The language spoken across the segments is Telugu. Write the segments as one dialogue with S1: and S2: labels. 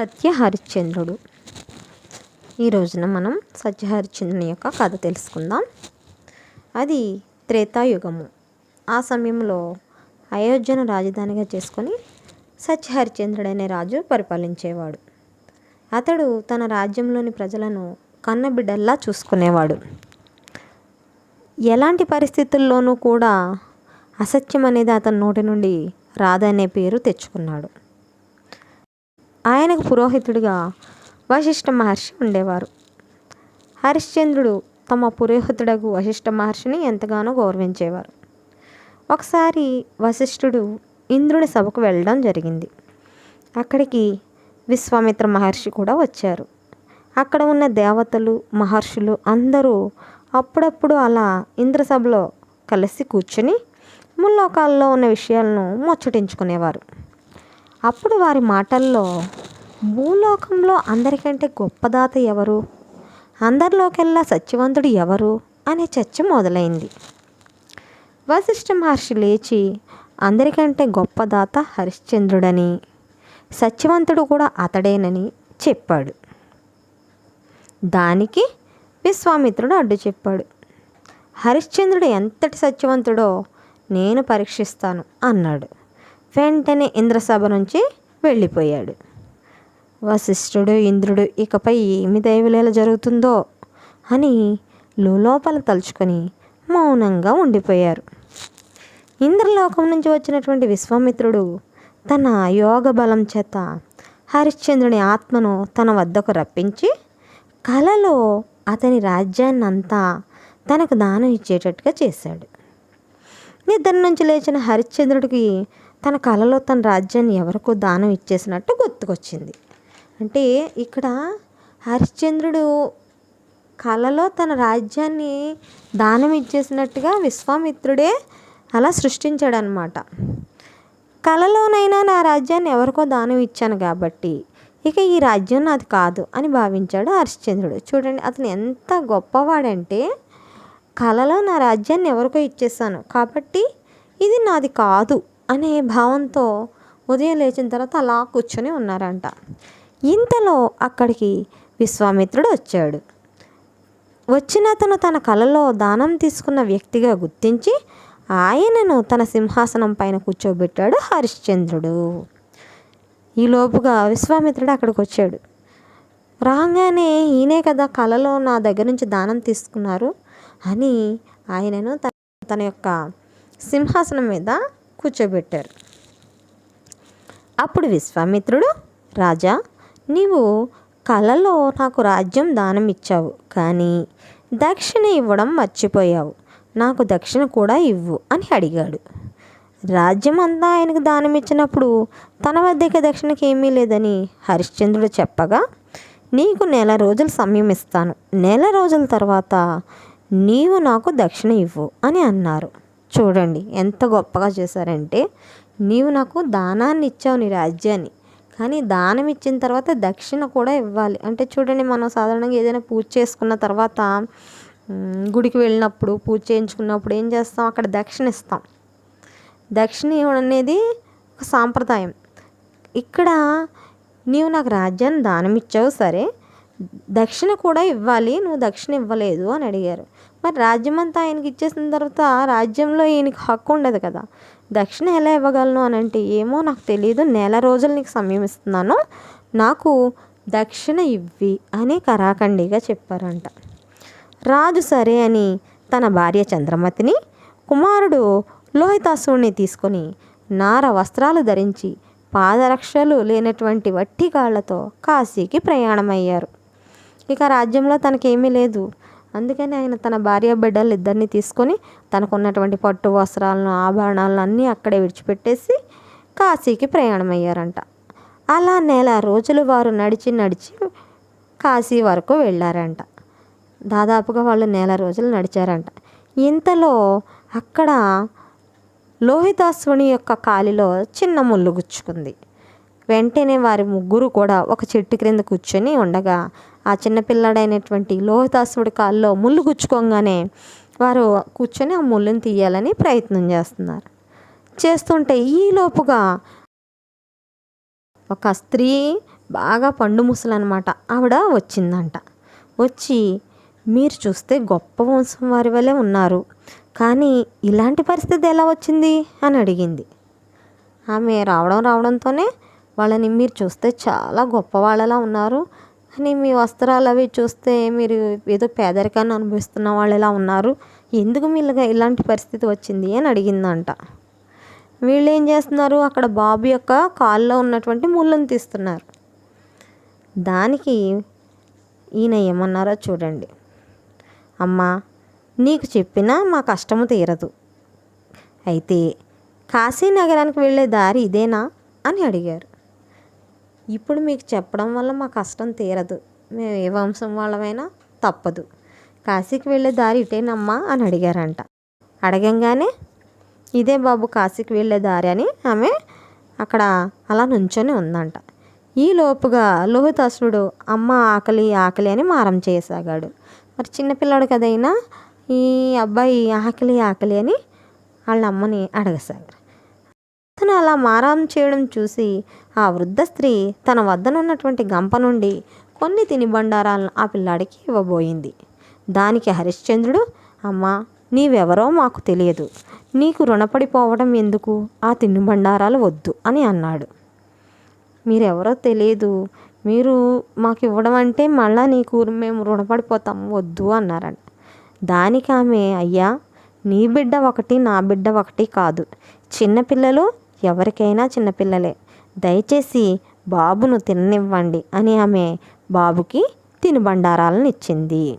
S1: సత్య హరిశ్చంద్రుడు ఈ రోజున మనం సత్య హరిశ్చంద్రుని యొక్క కథ తెలుసుకుందాం. అది త్రేతాయుగము. ఆ సమయంలో అయోధ్యను రాజధానిగా చేసుకొని సత్య హరిశ్చంద్రుడు అనే రాజు పరిపాలించేవాడు. అతడు తన రాజ్యంలోని ప్రజలను కన్నబిడ్డల్లా చూసుకునేవాడు. ఎలాంటి పరిస్థితుల్లోనూ కూడా అసత్యం అనేది అతని నోటి నుండి రాదనే పేరు తెచ్చుకున్నాడు. ఆయనకు పురోహితుడిగా వశిష్ఠ మహర్షి ఉండేవారు. హరిశ్చంద్రుడు తమ పురోహితుడకు వశిష్ఠ మహర్షిని ఎంతగానో గౌరవించేవారు. ఒకసారి వశిష్ఠుడు ఇంద్రుని సభకు వెళ్ళడం జరిగింది. అక్కడికి విశ్వామిత్ర మహర్షి కూడా వచ్చారు. అక్కడ ఉన్న దేవతలు మహర్షులు అందరూ అప్పుడప్పుడు అలా ఇంద్రసభలో కలిసి కూర్చుని ముల్లోకాల్లో ఉన్న విషయాలను ముచ్చటించుకునేవారు. అప్పుడు వారి మాటల్లో భూలోకంలో అందరికంటే గొప్పదాత ఎవరు? అందరిలోకెల్లా సత్యవంతుడు ఎవరు? అనే చర్చ మొదలైంది. వశిష్ఠ మహర్షి లేచి అందరికంటే గొప్పదాత హరిశ్చంద్రుడని సత్యవంతుడు కూడా అతడేనని చెప్పాడు. దానికి విశ్వామిత్రుడు అడ్డు చెప్పాడు. హరిశ్చంద్రుడు ఎంతటి సత్యవంతుడో నేను పరీక్షిస్తాను అన్నాడు. వెంటనే ఇంద్రసభ నుంచి వెళ్ళిపోయాడు. వశిష్ఠుడు ఇంద్రుడు ఇకపై ఏమి దైవలీల జరుగుతుందో అని లోపల తలుచుకొని మౌనంగా ఉండిపోయారు. ఇంద్రలోకం నుంచి వచ్చినటువంటి విశ్వామిత్రుడు తన యోగ బలం చేత హరిశ్చంద్రుని ఆత్మను తన వద్దకు రప్పించి కలలో అతని రాజ్యాన్ని అంతా తనకు దానం ఇచ్చేటట్టుగా చేశాడు. నిద్ర నుంచి లేచిన హరిశ్చంద్రుడికి తన కలలో తన రాజ్యాన్ని ఎవరికో దానం ఇచ్చేసినట్టు గుర్తుకొచ్చింది. అంటే ఇక్కడ హరిశ్చంద్రుడు కలలో తన రాజ్యాన్ని దానం ఇచ్చేసినట్టుగా విశ్వామిత్రుడే అలా సృష్టించాడనమాట కలలోనైనా నా రాజ్యాన్ని ఎవరికో దానం ఇచ్చాను కాబట్టి ఇక ఈ రాజ్యం నాది కాదు అని భావించాడు హరిశ్చంద్రుడు. చూడండి అతను ఎంత గొప్పవాడంటే కలలో నా రాజ్యాన్ని ఎవరికో ఇచ్చేసాను కాబట్టి ఇది నాది కాదు అనే భావంతో ఉదయం లేచిన తర్వాత అలా కూర్చొని ఉన్నారంట. ఇంతలో అక్కడికి విశ్వామిత్రుడు వచ్చాడు. వచ్చిన అతను తన కలలో దానం తీసుకున్న వ్యక్తిగా గుర్తించి ఆయనను తన సింహాసనం పైన కూర్చోబెట్టాడు హరిశ్చంద్రుడు. ఈ లోపుగా విశ్వామిత్రుడు అక్కడికి వచ్చాడు. రాగానే ఈయనే కదా కలలో నా దగ్గర నుంచి దానం తీసుకున్నారు అని ఆయనను తన తన యొక్క సింహాసనం మీద కూర్చోబెట్టారు. అప్పుడు విశ్వామిత్రుడు రాజా నీవు కలలో నాకు రాజ్యం దానం ఇచ్చావు కానీ దక్షిణ ఇవ్వడం మర్చిపోయావు. నాకు దక్షిణ కూడా ఇవ్వు అని అడిగాడు. రాజ్యం అంతా ఆయనకు దానం ఇచ్చినప్పుడు తన వద్దకి దక్షిణకి ఏమీ లేదని హరిశ్చంద్రుడు చెప్పగా నీకు నెల రోజులు సమయం ఇస్తాను. నెల రోజుల తర్వాత నీవు నాకు దక్షిణ ఇవ్వు అని అన్నారు. చూడండి ఎంత గొప్పగా చేశారంటే నీవు నాకు దానాన్ని ఇచ్చావు నీ రాజ్యాన్ని కానీ దానం ఇచ్చిన తర్వాత దక్షిణ కూడా ఇవ్వాలి. అంటే చూడండి మనం సాధారణంగా ఏదైనా పూజ చేసుకున్న తర్వాత గుడికి వెళ్ళినప్పుడు పూజ చేయించుకున్నప్పుడు ఏం చేస్తాం? అక్కడ దక్షిణ ఇస్తాం. దక్షిణ ఇవ్వడం అనేది ఒక సాంప్రదాయం. ఇక్కడ నీవు నాకు రాజ్యాన్ని దానం ఇచ్చావు సరే దక్షిణ కూడా ఇవ్వాలి నువ్వు దక్షిణ ఇవ్వలేదు అని అడిగారు. మరి రాజ్యం అంతా ఆయనకి ఇచ్చేసిన తర్వాత రాజ్యంలో ఈయనకి హక్కు ఉండదు కదా. దక్షిణ ఎలా ఇవ్వగలను అని అంటే ఏమో నాకు తెలియదు నెల రోజులు నీకు సమయం ఇస్తున్నాను. నాకు దక్షిణ ఇవ్వి అని కరాఖండిగా చెప్పారంట. రాజు సరే అని తన భార్య చంద్రమతిని కుమారుడు లోహితాసుని తీసుకొని నార వస్త్రాలు ధరించి పాదరక్షలు లేనటువంటి వట్టి కాళ్ళతో కాశీకి ప్రయాణమయ్యారు. ఇక రాజ్యంలో తనకేమీ లేదు. అందుకని ఆయన తన భార్య బిడ్డలు ఇద్దరిని తీసుకొని తనకున్నటువంటి పట్టు వస్త్రాలను ఆభరణాలను అన్నీ అక్కడే విడిచిపెట్టేసి కాశీకి ప్రయాణమయ్యారంట. అలా నెల రోజులు వారు నడిచి నడిచి కాశీ వరకు వెళ్ళారంట. దాదాపుగా వాళ్ళు నెల రోజులు నడిచారంట. ఇంతలో అక్కడ లోహితాసుని యొక్క కాలిలో చిన్న ముళ్ళు గుచ్చుకుంది. వెంటనే వారి ముగ్గురు కూడా ఒక చెట్టు క్రింద కూర్చొని ఉండగా ఆ చిన్నపిల్లాడైనటువంటి లోహితాసుడి కాల్లో ముళ్ళు గుచ్చుకోగానే వారు కూర్చొని ఆ ముళ్ళుని తీయాలని ప్రయత్నం చేస్తున్నారు. చేస్తుంటే ఈ లోపుగా ఒక స్త్రీ బాగా పండు ముసలు అనమాట ఆవిడ వచ్చిందంట. వచ్చి మీరు చూస్తే గొప్ప వంశం వారి వలె ఉన్నారు. కానీ ఇలాంటి పరిస్థితి ఎలా వచ్చింది? అని అడిగింది. ఆమె రావడం రావడంతోనే వాళ్ళని మీరు చూస్తే చాలా గొప్ప వాళ్ళలా ఉన్నారు. కానీ మీ వస్త్రాలు అవి చూస్తే మీరు ఏదో పేదరికాన్ని అనుభవిస్తున్న వాళ్ళు ఇలా ఉన్నారు? ఎందుకు మీలుగా ఇలాంటి పరిస్థితి వచ్చింది అని అడిగిందంట. వీళ్ళు ఏం చేస్తున్నారు? అక్కడ బాబు యొక్క కాల్లో ఉన్నటువంటి ముళ్ళను తీస్తున్నారు. దానికి ఈయన ఏమన్నారో చూడండి. అమ్మా నీకు చెప్పినా మా కష్టము తీరదు. అయితే కాశీ నగరానికి వెళ్ళే దారి ఇదేనా? అని అడిగారు. ఇప్పుడు మీకు చెప్పడం వల్ల మా కష్టం తీరదు. మేము ఏ వంశం వాళ్ళమైనా తప్పదు. కాశీకి వెళ్ళే దారి ఇటేనమ్మా అని అడిగారంట. అడగంగానే ఇదే బాబు కాశీకి వెళ్ళే దారి అని ఆమె అక్కడ అలా నుంచొని ఉందంట. ఈ లోపుగా లోహితాసుడు అమ్మ ఆకలి ఆకలి అని మారం చేయసాగాడు మరి చిన్నపిల్లాడు కదైనా ఈ అబ్బాయి ఆకలి ఆకలి అని వాళ్ళ అమ్మని అడగసాగారు. అతను అలా మారం చేయడం చూసి ఆ వృద్ధ స్త్రీ తన వద్దనున్నటువంటి గంప నుండి కొన్ని తినిబండారాలను ఆ పిల్లాడికి ఇవ్వబోయింది. దానికి హరిశ్చంద్రుడు అమ్మా నీవెవరో మాకు తెలియదు. నీకు రుణపడిపోవడం ఎందుకు? ఆ తినుబండారాలు వద్దు అని అన్నాడు. మీరెవరో తెలియదు. మీరు మాకు ఇవ్వడం అంటే మళ్ళా నీకు మేము రుణపడిపోతాం వద్దు అన్నారంట. దానికి ఆమె అయ్యా నీ బిడ్డ ఒకటి నా బిడ్డ ఒకటి కాదు. చిన్నపిల్లలు ఎవరికైనా చిన్నపిల్లలే దయచేసి బాబును తిననివ్వండి అని ఆమె బాబుకి తినుబండారాలను ఇచ్చింది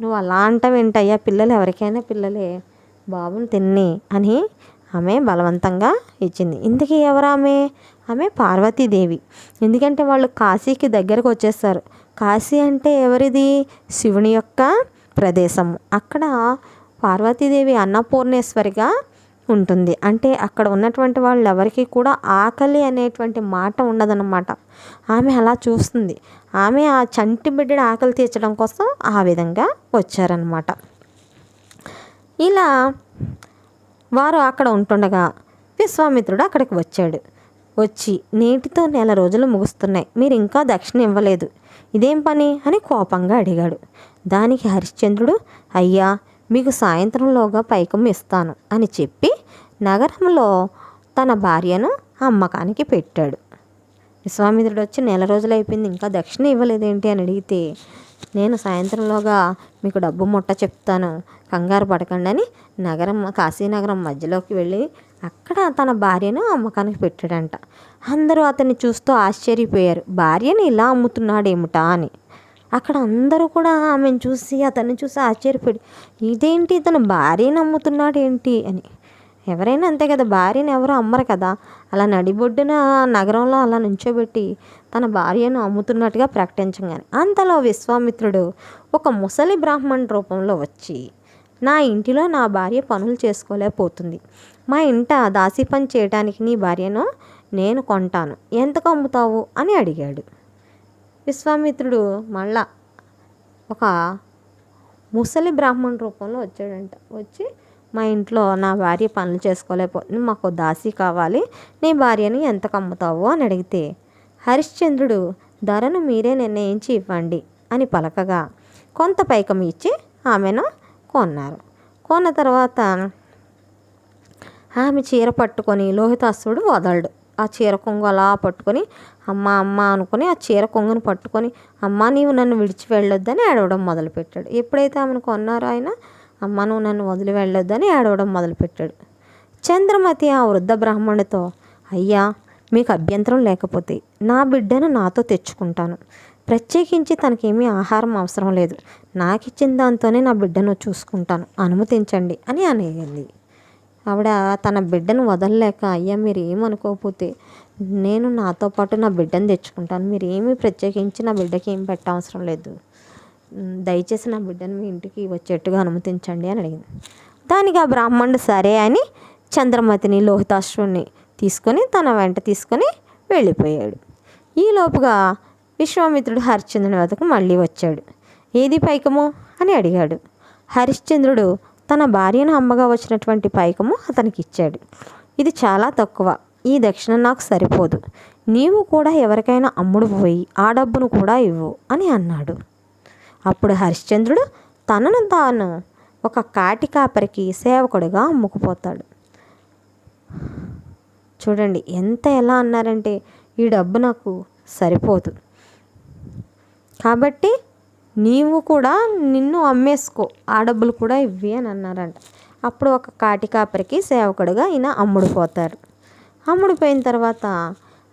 S1: నువ్వు అలా అంటావేంటయ్యా పిల్లలు ఎవరికైనా పిల్లలే. బాబుని తిన్ని అని ఆమె బలవంతంగా ఇచ్చింది. ఇంతకీ ఆమె ఆమె పార్వతీదేవి. ఎందుకంటే వాళ్ళు కాశీకి దగ్గరకు వచ్చేస్తారు. కాశీ అంటే ఎవరిది? శివుని యొక్క ప్రదేశము. అక్కడ పార్వతీదేవి అన్నపూర్ణేశ్వరిగా ఉంటుంది. అంటే అక్కడ ఉన్నటువంటి వాళ్ళు ఎవరికి కూడా ఆకలి అనేటువంటి మాట ఉండదన్నమాట. ఆమె అలా చూస్తుంది. ఆమె ఆ చంటి బిడ్డ ఆకలి తీర్చడం కోసం ఆ విధంగా వచ్చారనమాట ఇలా వారు అక్కడ ఉంటుండగా విశ్వామిత్రుడు అక్కడికి వచ్చాడు. వచ్చి నేటితో నెల రోజులు ముగుస్తున్నాయి. మీరు ఇంకా దక్షిణ ఇవ్వలేదు. ఇదేం పని? అని కోపంగా అడిగాడు. దానికి హరిశ్చంద్రుడు అయ్యా మీకు సాయంత్రంలోగా పైకం ఇస్తాను అని చెప్పి నగరంలో తన భార్యను అమ్మకానికి పెట్టాడు. విశ్వామిత్రుడు వచ్చి నెల రోజులు అయిపోయింది ఇంకా దక్షిణ ఇవ్వలేదేంటి అని అడిగితే నేను సాయంత్రంలోగా మీకు డబ్బు ముట్ట చెప్తాను కంగారు పడకండి అని నగరం కాశీనగరం మధ్యలోకి వెళ్ళి అక్కడ తన భార్యను అమ్మకానికి పెట్టాడంట. అందరూ అతన్ని చూస్తూ ఆశ్చర్యపోయారు. భార్యని ఇలా అమ్ముతున్నాడేమిటా అని. అక్కడ అందరూ కూడా ఆమెను చూసి అతన్ని చూసి ఆశ్చర్యపడి ఇదేంటి ఇతను భార్యను అమ్ముతున్నాడు ఏంటి అని. ఎవరైనా అంతే కదా భార్యను ఎవరు అమ్మరు కదా. అలా నడిబొడ్డున నగరంలో అలా నుంచోబెట్టి తన భార్యను అమ్ముతున్నట్టుగా ప్రకటించగానే అంతలో విశ్వామిత్రుడు ఒక ముసలి బ్రాహ్మణ్ రూపంలో వచ్చి నా ఇంటిలో నా భార్య పనులు చేసుకోలేకపోతుంది. మా ఇంట దాసి పని చేయడానికి నీ భార్యను నేను కొంటాను. ఎంతకు అమ్ముతావు? అని అడిగాడు. విశ్వామిత్రుడు మళ్ళా ఒక ముసలి బ్రాహ్మణ్ రూపంలో వచ్చాడంట. వచ్చి మా ఇంట్లో నా భార్య పనులు చేసుకోలేకపోతుంది మాకు దాసి కావాలి నీ భార్యని ఎంతకు కమ్ముతావు అని అడిగితే హరిశ్చంద్రుడు ధరను మీరే నిర్ణయించి ఇవ్వండి అని పలకగా కొంత పైకం ఇచ్చి ఆమెను కొన్నారు. కొన్న తర్వాత ఆమె చీర పట్టుకొని లోహితాసుడు వదలడు. ఆ చీర కొంగు అలా పట్టుకొని అమ్మ అమ్మ అనుకుని ఆ చీర కొంగును పట్టుకొని అమ్మ నీవు నన్ను విడిచి వెళ్ళొద్దని ఏడవడం మొదలుపెట్టాడు. ఎప్పుడైతే ఆమెను కొన్నారో ఆయన అమ్మ నువ్వు నన్ను వదిలి వెళ్ళొద్దని ఏడవడం మొదలుపెట్టాడు. చంద్రమతి ఆ వృద్ధ బ్రాహ్మణుడితో అయ్యా మీకు అభ్యంతరం లేకపోతే నా బిడ్డను నాతో తెచ్చుకుంటాను. ప్రత్యేకించి తనకేమీ ఆహారం అవసరం లేదు. నాకు ఇచ్చిన దాంతోనే నా బిడ్డను చూసుకుంటాను. అనుమతించండి అని అనేది ఆవిడ తన బిడ్డను వదలలేక అయ్యా మీరు ఏమనుకోకపోతే నేను నాతో పాటు నా బిడ్డను తెచ్చుకుంటాను. మీరు ఏమీ ప్రత్యేకించి నా బిడ్డకి ఏం పెట్టవసరం లేదు. దయచేసి నా బిడ్డను మీ ఇంటికి వచ్చేట్టుగా అనుమతించండి అని అడిగింది. దానికి ఆ బ్రాహ్మణుడు సరే అని చంద్రమతిని లోహితాశ్రుని తీసుకొని తన వెంట తీసుకొని వెళ్ళిపోయాడు. ఈ లోపుగా విశ్వామిత్రుడు హరిశ్చంద్రుని వద్దకు మళ్ళీ వచ్చాడు. ఏది పైకము? అని అడిగాడు. హరిశ్చంద్రుడు తన భార్యను అమ్మగా వచ్చినటువంటి పైకము అతనికి ఇచ్చాడు ఇది చాలా తక్కువ. ఈ దక్షిణ నాకు సరిపోదు. నీవు కూడా ఎవరికైనా అమ్ముడు పోయి ఆ డబ్బును కూడా ఇవ్వు అని అన్నాడు. అప్పుడు హరిశ్చంద్రుడు తనను తాను ఒక కాటి కాపరికి సేవకుడిగా అమ్ముకుపోతాడు. చూడండి ఎంత ఎలా అన్నారంటే ఈ డబ్బు నాకు సరిపోదు. కాబట్టి నీవు కూడా నిన్ను అమ్మేసుకో. ఆ డబ్బులు కూడా ఇవ్వి అని అన్నారంట. అప్పుడు ఒక కాటి కాపరికి సేవకుడిగా ఈయన అమ్ముడుపోతారు అమ్ముడిపోయిన తర్వాత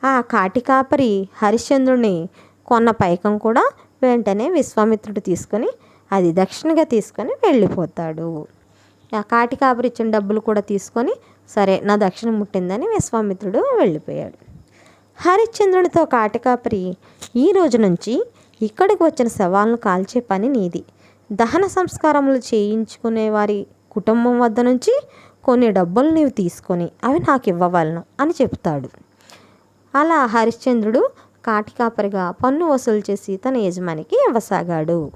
S1: ఆ కాటి కాపరి హరిశ్చంద్రుని కొన్న పైకం కూడా వెంటనే విశ్వామిత్రుడు తీసుకొని అది దక్షిణగా తీసుకొని వెళ్ళిపోతాడు. ఆ కాటి కాపరి ఇచ్చిన డబ్బులు కూడా తీసుకొని సరే నా దక్షిణ ముట్టిందని విశ్వామిత్రుడు వెళ్ళిపోయాడు. హరిశ్చంద్రునితో కాటికాపరి ఈ రోజు నుంచి ఇక్కడికి వచ్చిన శవాలను కాల్చే పని నీది. దహన సంస్కారములు చేయించుకునే వారి కుటుంబం వద్ద నుంచి కొన్ని డబ్బులు నీవు తీసుకొని అవి నాకు ఇవ్వవలను అని చెప్తాడు. అలా హరిశ్చంద్రుడు కాటికాపరిగా పన్ను వసూలు చేసి తన యజమానికి ఇవ్వసాగాడు.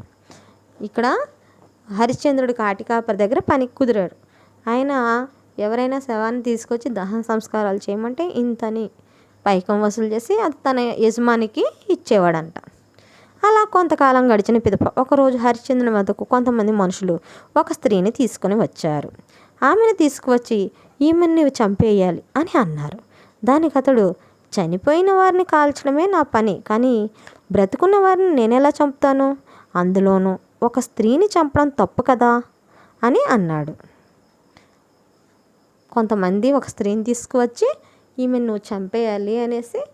S1: ఇక్కడ హరిశ్చంద్రుడు కాటికాపరి దగ్గర పనికి కుదిరాడు. ఆయన ఎవరైనా శవాన్ని తీసుకొచ్చి దహన సంస్కారాలు చేయమంటే ఇంతని పైకం వసూలు చేసి అది తన యజమానికి ఇచ్చేవాడంట. అలా కొంతకాలం గడిచిన పిదప ఒకరోజు హరిశ్చంద్రుని వద్దకు కొంతమంది మనుషులు ఒక స్త్రీని తీసుకొని వచ్చారు. ఆమెను తీసుకువచ్చి ఈమెను చంపేయాలి అని అన్నారు. దానికి అతడు చనిపోయిన వారిని కాల్చడమే నా పని కానీ బ్రతుకున్న వారిని నేనెలా చంపుతాను? అందులోనూ ఒక స్త్రీని చంపడం తప్పు కదా అని అన్నాడు. కొంతమంది ఒక స్త్రీని తీసుకువచ్చి ఈమె నువ్వు చంపేయాలి అనేసి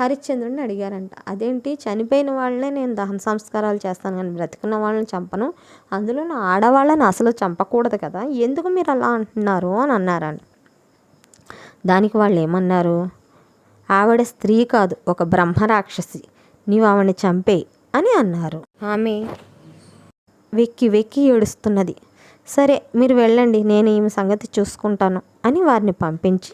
S1: హరిశ్చంద్రుడిని అడిగారంట. అదేంటి? చనిపోయిన వాళ్ళనే నేను దహన సంస్కారాలు చేస్తాను కానీ బ్రతికున్న వాళ్ళని చంపను. అందులో నా ఆడవాళ్ళని అసలు చంపకూడదు కదా. ఎందుకు మీరు అలా అంటున్నారు? అని అన్నారంట. దానికి వాళ్ళు ఏమన్నారు? ఆవిడ స్త్రీ కాదు ఒక బ్రహ్మరాక్షసి నీవు ఆవిడని చంపే అని అన్నారు. ఆమె వెక్కి వెక్కి ఏడుస్తున్నది. సరే మీరు వెళ్ళండి. నేను ఈమె సంగతి చూసుకుంటాను అని వారిని పంపించి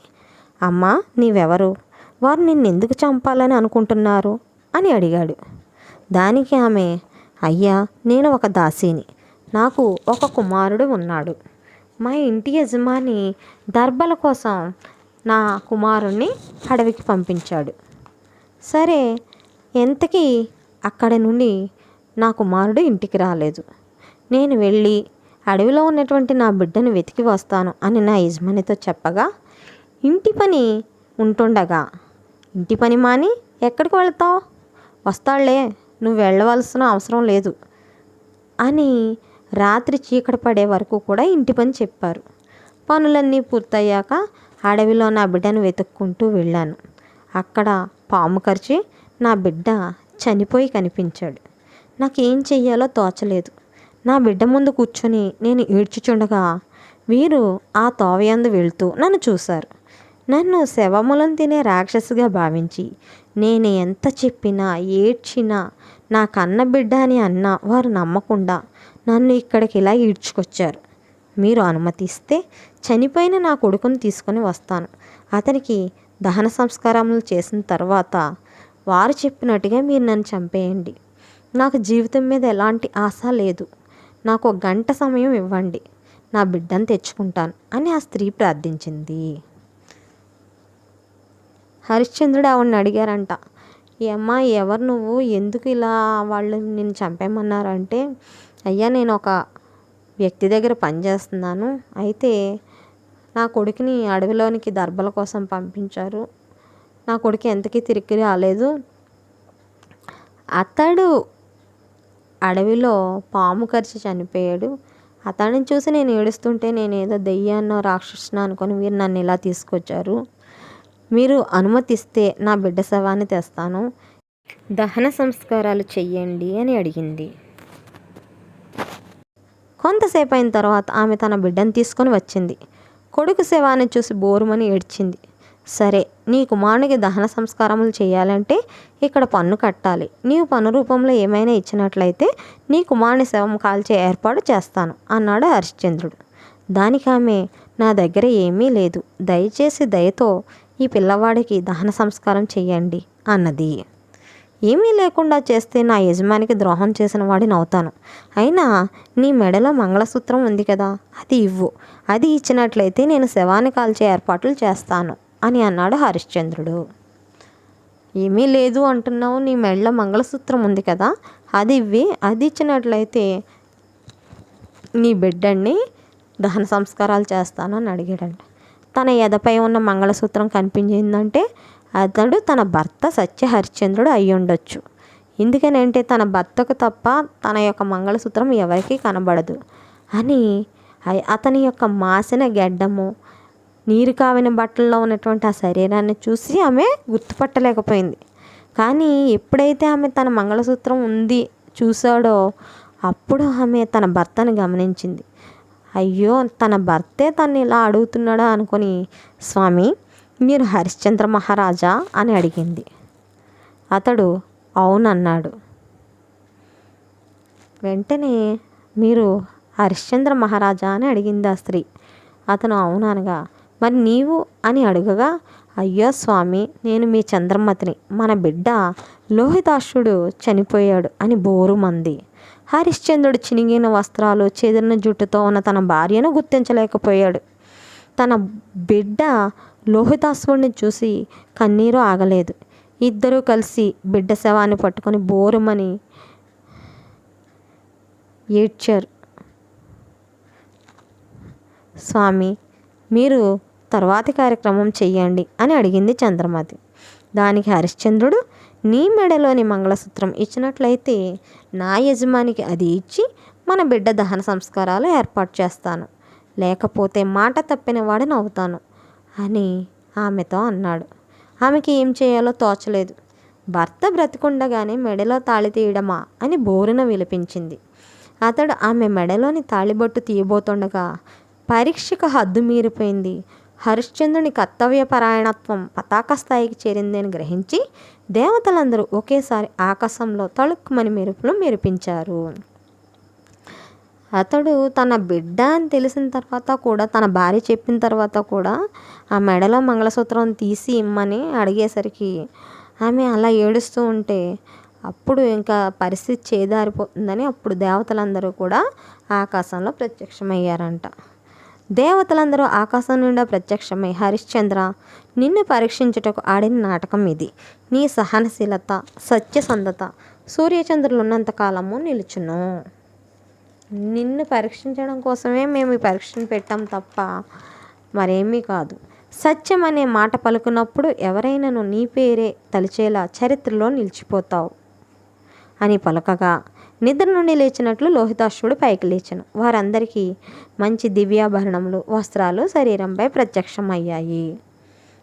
S1: అమ్మా నీవెవరు? వారు నిన్ను ఎందుకు చంపాలని అనుకుంటున్నారు? అని అడిగాడు. దానికి ఆమె అయ్యా నేను ఒక దాసీని. నాకు ఒక కుమారుడు ఉన్నాడు. మా ఇంటి యజమాని దర్బల కోసం నా కుమారుణ్ణి అడవికి పంపించాడు. సరే ఎంతకీ అక్కడి నుండి నా కుమారుడు ఇంటికి రాలేదు. నేను వెళ్ళి అడవిలో ఉన్నటువంటి నా బిడ్డను వెతికి వస్తాను అని నా యజమానితో చెప్పగా ఇంటి పని ఉంటుండగా ఇంటి పని మాని ఎక్కడికి వెళ్తావు? వస్తాడులే నువ్వు వెళ్ళవలసిన అవసరం లేదు అని రాత్రి చీకటి పడే వరకు కూడా ఇంటి పని చెప్పారు. పనులన్నీ పూర్తయ్యాక అడవిలో నా బిడ్డను వెతుక్కుంటూ వెళ్ళాను. అక్కడ పాము కరిచి నా బిడ్డ చనిపోయి కనిపించాడు. నాకేం చెయ్యాలో తోచలేదు. నా బిడ్డ ముందు కూర్చొని నేను ఏడ్చుచుండగా వీరు ఆ తోవయందు వెళ్తూ నన్ను చూశారు. నన్ను శవములం తినే రాక్షసుగా భావించి నేను ఎంత చెప్పినా ఏడ్చినా నా కన్న బిడ్డ అని అన్నా వారు నమ్మకుండా నన్ను ఇక్కడికి ఇలా ఈడ్చుకొచ్చారు. మీరు అనుమతిస్తే చనిపోయిన నా కొడుకుని తీసుకొని వస్తాను. అతనికి దహన సంస్కారములు చేసిన తర్వాత వారు చెప్పినట్టుగా మీరు నన్ను చంపేయండి. నాకు జీవితం మీద ఎలాంటి ఆశ లేదు. నాకు ఒక గంట సమయం ఇవ్వండి. నా బిడ్డను తెచ్చుకుంటాను అని ఆ స్త్రీ ప్రార్థించింది. హరిశ్చంద్రుడు ఆవిడని అడిగారంట ఏమ్మా ఎవరు నువ్వు? ఎందుకు ఇలా వాళ్ళు నిన్ను చంపేయమన్నారంటే అయ్యా నేను ఒక వ్యక్తి దగ్గర పనిచేస్తున్నాను అయితే నా కొడుకుని అడవిలోనికి దర్భల కోసం పంపించారు. నా కొడుకు ఎంతకీ తిరిగి రాలేదు. అతడు అడవిలో పాము కరిచి చనిపోయాడు. అతడిని చూసి నేను ఏడుస్తుంటే నేను ఏదో దెయ్యాన్నో రాక్షసునో అనుకొని మీరు నన్ను ఇలా తీసుకొచ్చారు. మీరు అనుమతిస్తే నా బిడ్డ శవాన్ని తెస్తాను. దహన సంస్కారాలు చెయ్యండి అని అడిగింది. కొంతసేపు అయిన తర్వాత ఆమె తన బిడ్డను తీసుకొని వచ్చింది. కొడుకు శవాన్ని చూసి బోరుమని ఏడ్చింది. సరే నీ కుమారునికి దహన సంస్కారములు చేయాలంటే ఇక్కడ పన్ను కట్టాలి. నీవు పన్ను రూపంలో ఏమైనా ఇచ్చినట్లయితే నీ కుమారుని శవం కాల్చే ఏర్పాటు చేస్తాను అన్నాడు హరిశ్చంద్రుడు. దానికి ఆమె నా దగ్గర ఏమీ లేదు. దయచేసి దయతో ఈ పిల్లవాడికి దహన సంస్కారం చెయ్యండి అన్నది. ఏమీ లేకుండా చేస్తే నా యజమానికి ద్రోహం చేసిన వాడిని అవుతాను. అయినా నీ మెడలో మంగళసూత్రం ఉంది కదా అది ఇవ్వు. అది ఇచ్చినట్లయితే నేను శవాన్ని కాల్చే ఏర్పాట్లు చేస్తాను అని అన్నాడు హరిశ్చంద్రుడు. ఏమీ లేదు అంటున్నావు నీ మెడలో మంగళసూత్రం ఉంది కదా అది ఇవ్వి. అది ఇచ్చినట్లయితే నీ బిడ్డని దహన సంస్కారాలు చేస్తాను అని అడిగాడంట. తన ఎదపై ఉన్న మంగళసూత్రం కనిపించిందంటే అతడు తన భర్త సత్య హరిశ్చంద్రుడు అయి ఉండొచ్చు ఎందుకనంటే తన భర్తకు తప్ప తన యొక్క మంగళసూత్రం ఎవరికీ కనబడదు. అని అతని యొక్క మాసిన గెడ్డము నీరు కావిన బట్టల్లో ఉన్నటువంటి ఆ శరీరాన్ని చూసి ఆమె గుర్తుపట్టలేకపోయింది. కానీ ఎప్పుడైతే ఆమె తన మంగళసూత్రం ఉంది చూశాడో అప్పుడు ఆమె తన భర్తను గమనించింది. అయ్యో తన భర్తే తను ఇలా అడుగుతున్నాడా అనుకొని స్వామి మీరు హరిశ్చంద్ర మహారాజా అని అడిగింది. అతడు అవునన్నాడు. వెంటనే మీరు హరిశ్చంద్ర మహారాజా అని అడిగింది ఆ స్త్రీ. అతను అవుననగా మరి నీవు అని అడుగగా అయ్యో స్వామి నేను మీ చంద్రమతిని మన బిడ్డ లోహితాశుడు చనిపోయాడు అని బోరుమంది. హరిశ్చంద్రుడు చినిగిన వస్త్రాలు చెదిరిన జుట్టుతో ఉన్న తన భార్యను గుర్తించలేకపోయాడు. తన బిడ్డ లోహితాశ్వుడిని చూసి కన్నీరు ఆగలేదు. ఇద్దరూ కలిసి బిడ్డ శవాన్ని పట్టుకొని బోరుమని ఏడ్చారు. స్వామి మీరు తర్వాతి కార్యక్రమం చెయ్యండి అని అడిగింది చంద్రమతి. దానికి హరిశ్చంద్రుడు నీ మెడలోని మంగళసూత్రం ఇచ్చినట్లయితే నా యజమానికి అది ఇచ్చి మన బిడ్డ దహన సంస్కారాలు ఏర్పాటు చేస్తాను. లేకపోతే మాట తప్పిన వాడిని అవుతాను అని ఆమెతో అన్నాడు. ఆమెకి ఏం చేయాలో తోచలేదు. భర్త బ్రతికుండగానే మెడలో తాళి తీయడమా అని బోరున విలిపించింది. అతడు ఆమె మెడలోని తాళిబొట్టు తీయబోతుండగా పరీక్షకు హద్దు మీరిపోయింది. హరిశ్చంద్రుని కర్తవ్య పరాయణత్వం పతాక స్థాయికి చేరింది గ్రహించి దేవతలందరూ ఒకేసారి ఆకాశంలో తళుక్కుమని మెరుపులు మెరిపించారు. అతడు తన బిడ్డ అని తెలిసిన తర్వాత కూడా తన భార్య చెప్పిన తర్వాత కూడా ఆ మెడలో మంగళసూత్రం తీసి ఇమ్మని అడిగేసరికి ఆమె అలా ఏడుస్తూ ఉంటే అప్పుడు ఇంకా పరిస్థితి చేదారిపోతుందని అప్పుడు దేవతలందరూ కూడా ఆకాశంలో ప్రత్యక్షమయ్యారంట. దేవతలందరూ ఆకాశం నుండి ప్రత్యక్షమై హరిశ్చంద్ర నిన్ను పరీక్షించుటకు ఆడిన నాటకం ఇది. నీ సహనశీలత సత్యసంధత సూర్యచంద్రులు ఉన్నంత కాలము నిలుచును. నిన్ను పరీక్షించడం కోసమే మేము ఈ పరీక్షను పెట్టాం తప్ప మరేమీ కాదు. సత్యం అనే మాట పలుకున్నప్పుడు ఎవరైనాను నీ పేరే తలిచేలా చరిత్రలో నిలిచిపోతావు అని పలకగా నిద్ర నుండి లేచినట్లు లోహితాశ్వుడు పైకి లేచను. వారందరికీ మంచి దివ్యాభరణములు వస్త్రాలు శరీరంపై ప్రత్యక్షమయ్యాయి.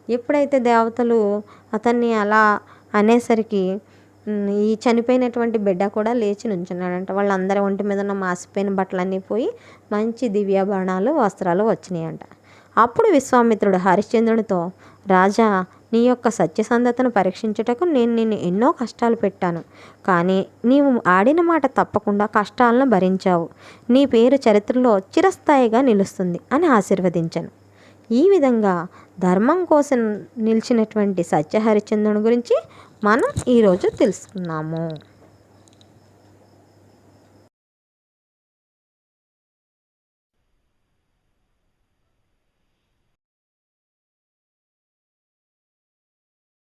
S1: ఎప్పుడైతే దేవతలు అతన్ని అలా అనేసరికి ఈ చనిపోయినటువంటి బిడ్డ కూడా లేచి నుంచున్నాడంట. వాళ్ళందరి ఒంటి మీద ఉన్న మాసిపోయిన బట్టలన్నీ పోయి మంచి దివ్యాభరణాలు వస్త్రాలు వచ్చినాయంట. అప్పుడు విశ్వామిత్రుడు హరిశ్చంద్రుడితో రాజా నీ యొక్క సత్యసంధతను పరీక్షించుటకు నేను నిన్ను ఎన్నో కష్టాలు పెట్టాను. కానీ నీవు ఆడిన మాట తప్పకుండా కష్టాలను భరించావు. నీ పేరు చరిత్రలో చిరస్థాయిగా నిలుస్తుంది అని ఆశీర్వదించాను. ఈ విధంగా ధర్మం కోసం నిలిచినటువంటి సత్యహరిచంద్రుని గురించి మనం ఈరోజు తెలుసుకున్నాము.